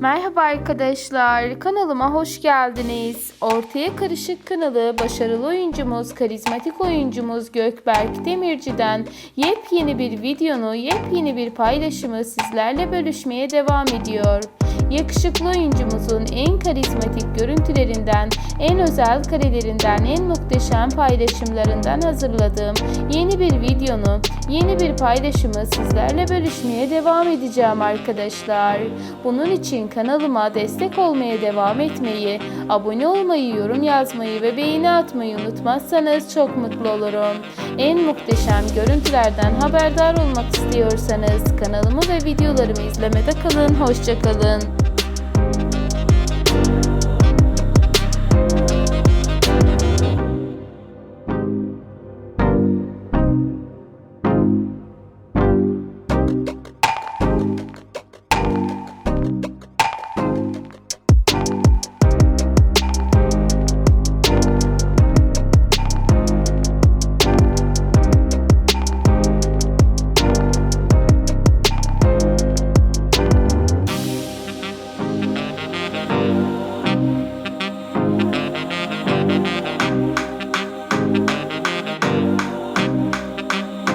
Merhaba arkadaşlar, kanalıma hoş geldiniz. Ortaya Karışık kanalı başarılı oyuncumuz, karizmatik oyuncumuz Gökberk Demirci'den yepyeni bir videonu, yepyeni bir paylaşımı sizlerle bölüşmeye devam ediyor. Yakışıklı oyuncumuzun en karizmatik görüntülerinden, en özel karelerinden, en muhteşem paylaşımlarından hazırladığım yeni bir videonu, yeni bir paylaşımı sizlerle bölüşmeye devam edeceğim arkadaşlar. Bunun için kanalıma destek olmaya devam etmeyi, abone olmayı, yorum yazmayı ve beğeni atmayı unutmazsanız çok mutlu olurum. En muhteşem görüntülerden haberdar olmak istiyorsanız kanalımı ve videolarımı izlemede kalın. Hoşçakalın.